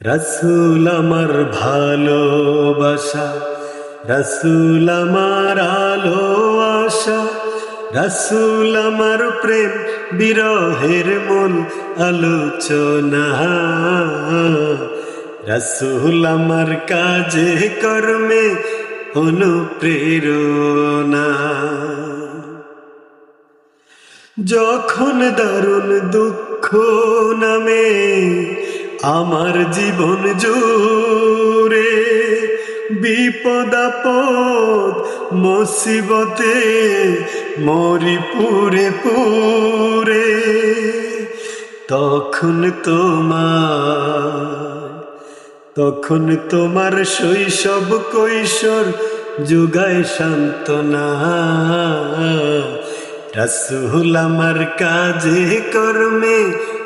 রসুল আমার ভালোবাসা, রসুল আমার আলো আশা, রসুল আমার প্রেম বিরহের মন আলোচনা। রসুল আমার কাজে, কর্মে অনুপ্রেরণা। যখন দারুণ দুঃখ নামে আমার জীবন জুড়ে বিপদ আপদ, মুসিবতে মরি পুরে পুরে তখন তোমার তখন তোমার শৈশব কৈশোর যুগায় সান্ত্বনা। রাসুল আমার কাজে কর্মে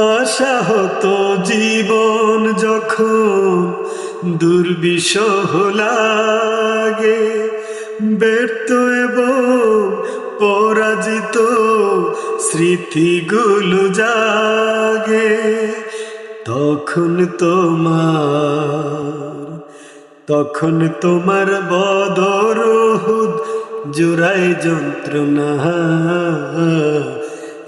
আশা হতো জীবন যখন দুর্বিষহ লাগে, ব্যর্থ এবং পরাজিত স্মৃতিগুলো জাগে, তখন তোমার তখন তোমার বদরহুদ জোড়াই যন্ত্রণা।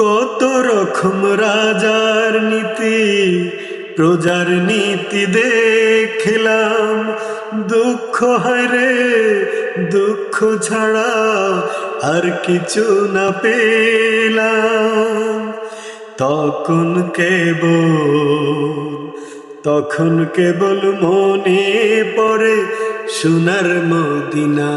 কত রকম রাজার নীতি, প্রজার নীতি দেখলাম। দুঃখ হারে দুঃখ ছাড়া আর কিছু না পেলাম। তখন কেবল তখন কেবল মনে পড়ে সোনার মদিনায়।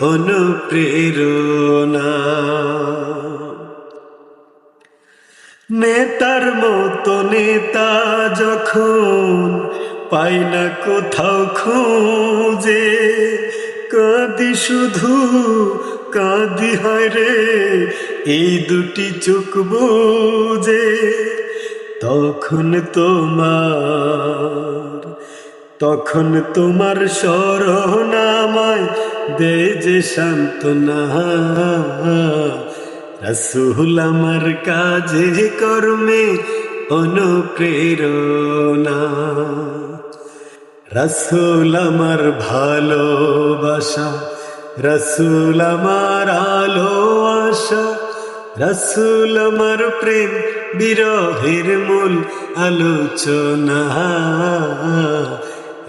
অনুপ্রেরণা। নেতার মতো নেতা যখন পাই না কোথাও খুঁজে, কাঁদি শুধু, কাঁদি হয় রে, এই দুটি চোখ বুঝে। তখন তোমার তখন তোমার স্মরণামায় দে যে সান্ত্বনা। রসুল আমার কাজে, কর্মে অনুপ্রেরণা। রসুল আমার ভালোবাসা, রসুল আমার আলো আশা, রসুল আমার প্রেম বিরহের মূল আলোচনা।